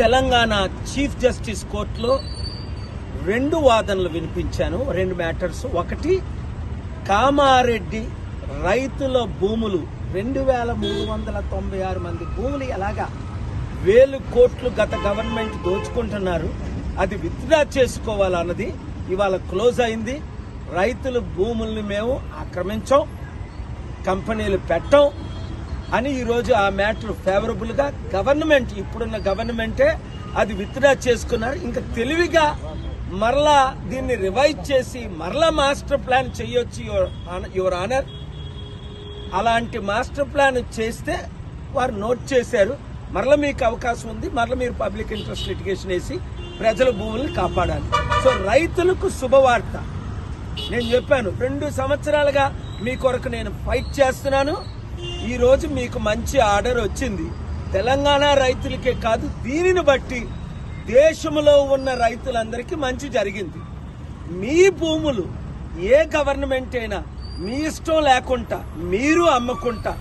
Telangana chief justice కోర్టులో రెండు వాదనలు వినిపించాను రెండు మ్యాటర్స్. ఒకటి కామారెడ్డి రైతుల భూములు రెండు వేల మూడు వందల తొంభై ఆరు మంది భూములు ఎలాగా వేలు కోట్లు గత గవర్నమెంట్ దోచుకుంటున్నారు అది విత్డ్రా చేసుకోవాలన్నది ఇవాళ క్లోజ్ అయింది. రైతుల భూముల్ని మేము ఆక్రమించాం కంపెనీలు పెట్టాం అని ఈరోజు ఆ మ్యాటర్ ఫేవరబుల్గా గవర్నమెంట్ ఇప్పుడున్న గవర్నమెంటే అది విత్డ్రా చేసుకున్నారు. ఇంకా తెలివిగా మరలా దీన్ని రివైజ్ చేసి మరలా మాస్టర్ ప్లాన్ చేయొచ్చు యువర్ ఆనర్ అలాంటి మాస్టర్ ప్లాన్ చేస్తే వారు నోట్ చేశారు. మరలా మీకు అవకాశం ఉంది. మరలా మీరు పబ్లిక్ ఇంట్రెస్ట్ లిటిగేషన్ వేసి ప్రజల భూముల్ని కాపాడాలి. సో రైతులకు శుభవార్త. నేను చెప్పాను రెండు సంవత్సరాలుగా మీ కొరకు నేను ఫైట్ చేస్తున్నాను. ఈరోజు మీకు మంచి ఆర్డర్ వచ్చింది. తెలంగాణ రైతులకే కాదు దీనిని బట్టి దేశంలో ఉన్న రైతులందరికీ మంచి జరిగింది. మీ భూములు ఏ గవర్నమెంట్ అయినా మీ ఇష్టం లేకుండా మీరు అమ్ముకుంటా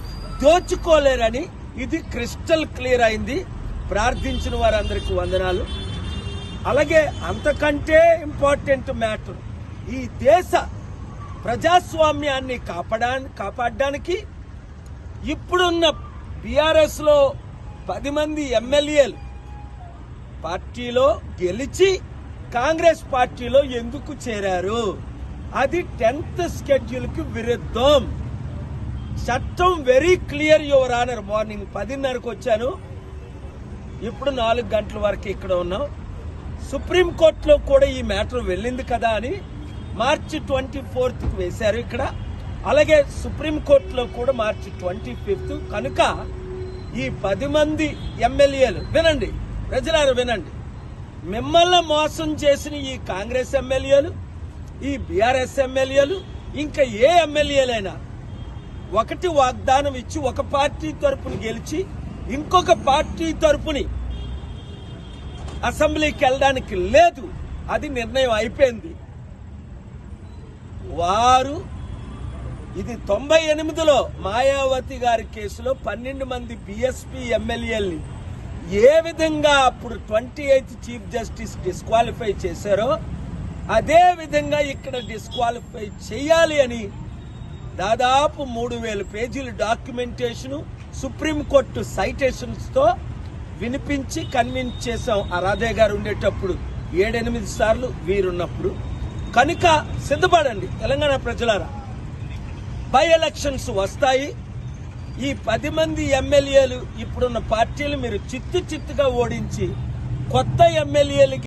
దోచుకోలేరని ఇది క్రిస్టల్ క్లియర్ అయింది. ప్రార్థించిన వారందరికీ వందనాలు. అలాగే అంతకంటే ఇంపార్టెంట్ మ్యాటర్ ఈ దేశ ప్రజాస్వామ్యాన్ని కాపాడా కాపాడడానికి ఇప్పుడున్న బీఆర్ఎస్లో పది మంది ఎమ్మెల్యేలు పార్టీలో గెలిచి కాంగ్రెస్ పార్టీలో ఎందుకు చేరారు? అది టెన్త్ స్కెడ్యూల్కి విరుద్ధం. చట్టం very clear your honour morning పదిన్నరకు వచ్చాను. ఇప్పుడు నాలుగు గంటల వరకు ఇక్కడ ఉన్నాం. సుప్రీంకోర్టులో కూడా ఈ మ్యాటర్ వెళ్ళింది కదా అని మార్చి ట్వంటీ ఫోర్త్కి వేశారు ఇక్కడ. అలాగే సుప్రీం కోర్టులో కూడా మార్చి ట్వంటీ ఫిఫ్త్. కనుక ఈ పది మంది ఎమ్మెల్యేలు వినండి ప్రజలారు వినండి. మిమ్మల్ని మోసం చేసిన ఈ కాంగ్రెస్ ఎమ్మెల్యేలు ఈ బీఆర్ఎస్ ఎమ్మెల్యేలు ఇంకా ఏ ఎమ్మెల్యేలైనా ఒకటి వాగ్దానం ఇచ్చి ఒక పార్టీ తరపున గెలిచి ఇంకొక పార్టీ తరపుని అసెంబ్లీకి వెళ్ళడానికి లేదు. అది నిర్ణయం అయిపోయింది. వారు ఇది తొంభై ఎనిమిదిలో మాయావతి గారి కేసులో పన్నెండు మంది బిఎస్పీ ఎమ్మెల్యేల్ని ఏ విధంగా అప్పుడు twenty eighth chief justice disqualify చేశారో అదే విధంగా ఇక్కడ డిస్క్వాలిఫై చేయాలి అని దాదాపు మూడు వేల పేజీల డాక్యుమెంటేషన్ సుప్రీంకోర్టు సైటేషన్స్తో వినిపించి కన్విన్స్ చేశాం. ఆ గారు ఉండేటప్పుడు ఏడెనిమిది సార్లు వీరున్నప్పుడు. కనుక సిద్ధపడండి తెలంగాణ ప్రజలారా. బై ఎలక్షన్స్ వస్తాయి. ఈ పది మంది ఎమ్మెల్యేలు ఇప్పుడున్న పార్టీలు మీరు చిత్తు చిత్తుగా ఓడించి కొత్త ఎమ్మెల్యేలకి